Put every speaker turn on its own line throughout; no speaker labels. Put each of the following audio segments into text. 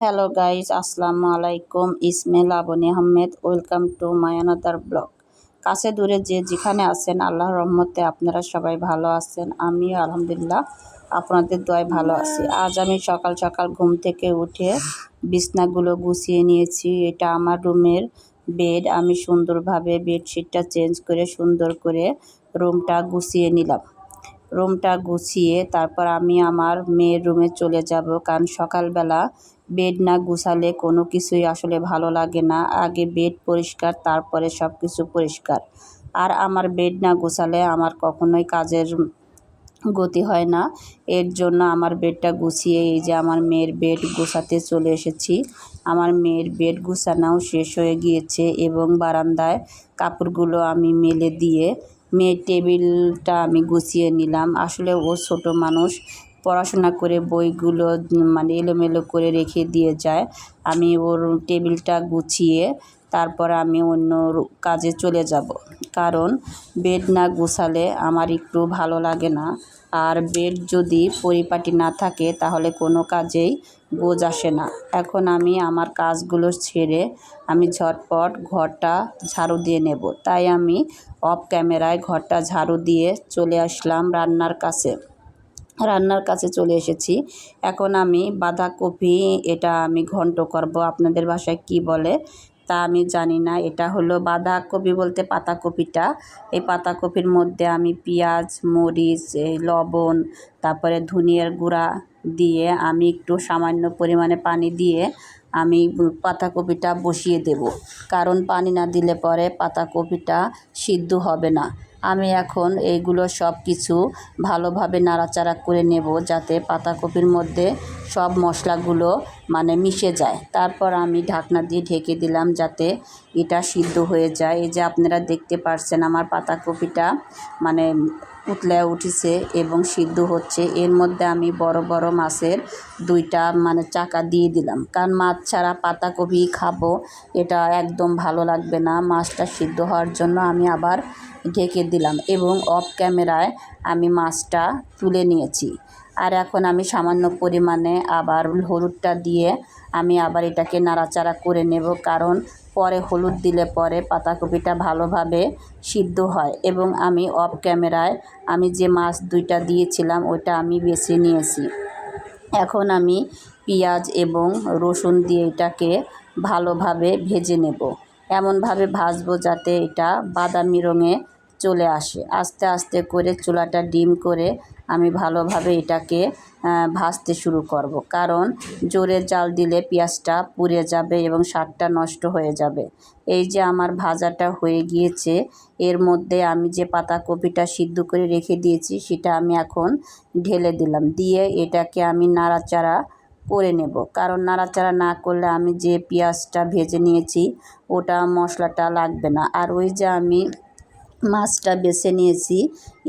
Hello guys আসসালামু আলাইকুম Ismail Abni Ahmed welcome to my another blog কাছে দূরে যে যেখানে আছেন আল্লাহর রহমতে আপনারা সবাই ভালো আছেন। আমিও আলহামদুলিল্লাহ আপনাদের দয় ভালো আছি। আজ আমি সকাল সকাল ঘুম থেকে উঠে বিছনাগুলো গুছিয়ে নিয়েছি। এটা আমার রুমের বেড। আমি সুন্দরভাবে বেডশিটটা চেঞ্জ করে সুন্দর করে রুমটা গুছিয়ে নিলাম। রুমটা গুছিয়ে তারপর আমি আমার মেয়ের রুমে চলে যাব। কারণ সকালবেলা বেড না গুছালে কোনো কিছুই আসলে ভালো লাগে না। আগে বেড পরিষ্কার, তারপরে সব কিছু পরিষ্কার। আর আমার বেড না গুছালে আমার কখনোই কাজের গতি হয় না। এর জন্য আমার বেডটা গুছিয়ে এই যে আমার মেয়ের বেড গুছাতে চলে এসেছি। আমার মেয়ের বেড গুছানোও শেষ হয়ে গিয়েছে এবং বারান্দায় কাপড়গুলো আমি মেলে দিয়ে মেয়ের টেবিলটা আমি গুছিয়ে নিলাম। আসলে ও ছোট মানুষ, পড়াশোনা করে বইগুলো মানে এলোমেলো করে রেখে দিয়ে যায়। আমি ওর টেবিলটা গুছিয়ে তারপর আমি অন্য কাজে চলে যাব। কারণ বেড না গুছালে আমার একটু ভালো লাগে না। আর বেড যদি পরিপাটি না থাকে, তাহলে কোনো কাজেই বোঝ আসে না। এখন আমি আমার কাজগুলো ছেড়ে আমি ঝটপট ঘরটা ঝাড়ু দিয়ে নেব। তাই আমি অফ ক্যামেরায় ঘরটা ঝাড়ু দিয়ে চলে আসলাম রান্নার কাছে। রান্নার কাছে চলে এসেছি। এখন আমি বাঁধাকপি, এটা আমি ঘন্ট করব। আপনাদের ভাষায় কি বলে? তা আমি জানি না। এটা হলো বাঁধাকপি বলতে পাতাকপিটা। এই পাতাকপির মধ্যে আমি পেঁয়াজ, মরিচ, এই লবণ, তারপরে ধনিয়ার গুঁড়া দিয়ে আমি একটু সামান্য পরিমাণে পানি দিয়ে আমি পাতাকপিটা বসিয়ে দেব। কারণ পানি না দিলে পরে পাতাকপিটা সিদ্ধ হবে না। আমি এখন এইগুলো সব কিছু ভালোভাবে নাড়াচাড়া করে নেব যাতে পাতাকপির মধ্যে সব মশলাগুলো মানে মিশে যায়। তারপর আমি ঢাকনা দিয়ে ঢেকে দিলাম যাতে এটা সিদ্ধ হয়ে যায়। এই যে আপনারা দেখতে পারছেন আমার পাতাকপিটা মানে উতলে উঠেছে এবং সিদ্ধ হচ্ছে। এর মধ্যে আমি বড় বড় মাছের দুইটা মানে চাকা দিয়ে দিলাম। কারণ মাছ ছাড়া পাতাকপি খাব, এটা একদম ভালো লাগবে না। মাছটা সিদ্ধ হওয়ার জন্য আমি আবার ঢেকে দিলাম এবং অফ ক্যামেরায় আমি মাছটা তুলে নিয়েছি। আর এখন আমি সামান্য পরিমাণে আবার হলুদটা দিয়ে আমি আবার এটাকে নাড়াচাড়া করে নেব, কারণ পরে হলুদ দিলে পরে পাতাকপিটা ভালোভাবে সিদ্ধ হয় এবং আমি অফ ক্যামেরায় আমি যে মাছ দুইটা দিয়েছিলাম, ওইটা আমি বেছে নিয়েছি। এখন আমি পেঁয়াজ এবং রসুন দিয়ে এটাকে ভালোভাবে ভেজে নেব। এমনভাবে ভাজবো যাতে এটা বাদামি রঙে চলে আসে। আস্তে আস্তে করে চুলাটা ডিম করে আমি ভালোভাবে এটাকে ভাজতে শুরু করব। কারণ জোরে জাল দিলে পেঁয়াজটা পুড়ে যাবে এবং স্বাদটা নষ্ট হয়ে যাবে। এই যে আমার ভাজাটা হয়ে গিয়েছে, এর মধ্যে আমি যে পাতাকপিটা সিদ্ধ করে রেখে দিয়েছি, সেটা আমি এখন ঢেলে দিলাম। দিয়ে এটাকে আমি নাড়াচাড়া করে নেব। কারণ নাড়াচাড়া না করলে আমি যে পেঁয়াজটা ভেজে নিয়েছি, ওটা মশলাটা লাগবে না। আর ওই যে আমি মাছটা বেছে নিয়েছি,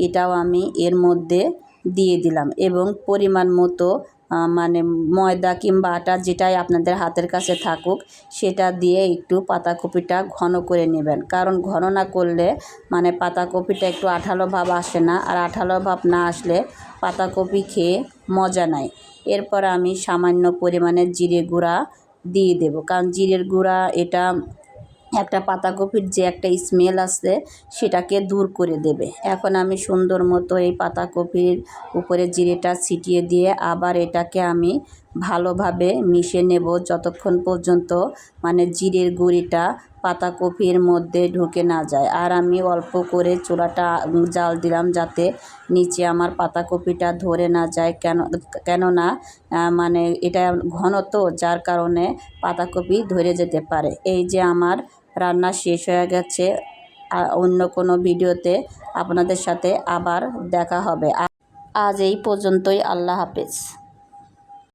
এটাও আমি এর মধ্যে দিয়ে দিলাম এবং পরিমাণ মতো মানে ময়দা কিংবা আটা যেটাই আপনাদের হাতের কাছে থাকুক, সেটা দিয়ে একটু পাতাকপিটা ঘন করে নেবেন। কারণ ঘন না করলে মানে পাতাকপিটা একটু আঠালো ভাব আসে না। আর আঠালো ভাব না আসলে পাতাকপি খেয়ে মজা নাই। এরপর আমি সামান্য পরিমাণে জিরে গুঁড়া দিয়ে দেব। কারণ জিরের গুঁড়া এটা একটা পাতাকপির যে একটা স্মেল আসছে, সেটাকে দূর করে দেবে। এখন আমি সুন্দর মতো এই পাতাকপির উপরে জিরেটা ছিটিয়ে দিয়ে আবার এটাকে আমি ভালোভাবে মিশে নেব যতক্ষণ পর্যন্ত মানে জিরের গুঁড়িটা পাতাকপির মধ্যে ঢুকে না যায়। আর আমি অল্প করে চুলাটা জাল দিলাম যাতে নিচে আমার পাতাকপিটা ধরে না যায়। কেন, কেননা মানে এটা ঘন তো যার কারণে পাতাকপি ধরে যেতে পারে। এই যে আমার রান্না শেষ হয়ে গেছে। অন্য কোনো ভিডিওতে আপনাদের সাথে আবার দেখা হবে। আজ এই পর্যন্তই। আল্লাহ হাফেজ।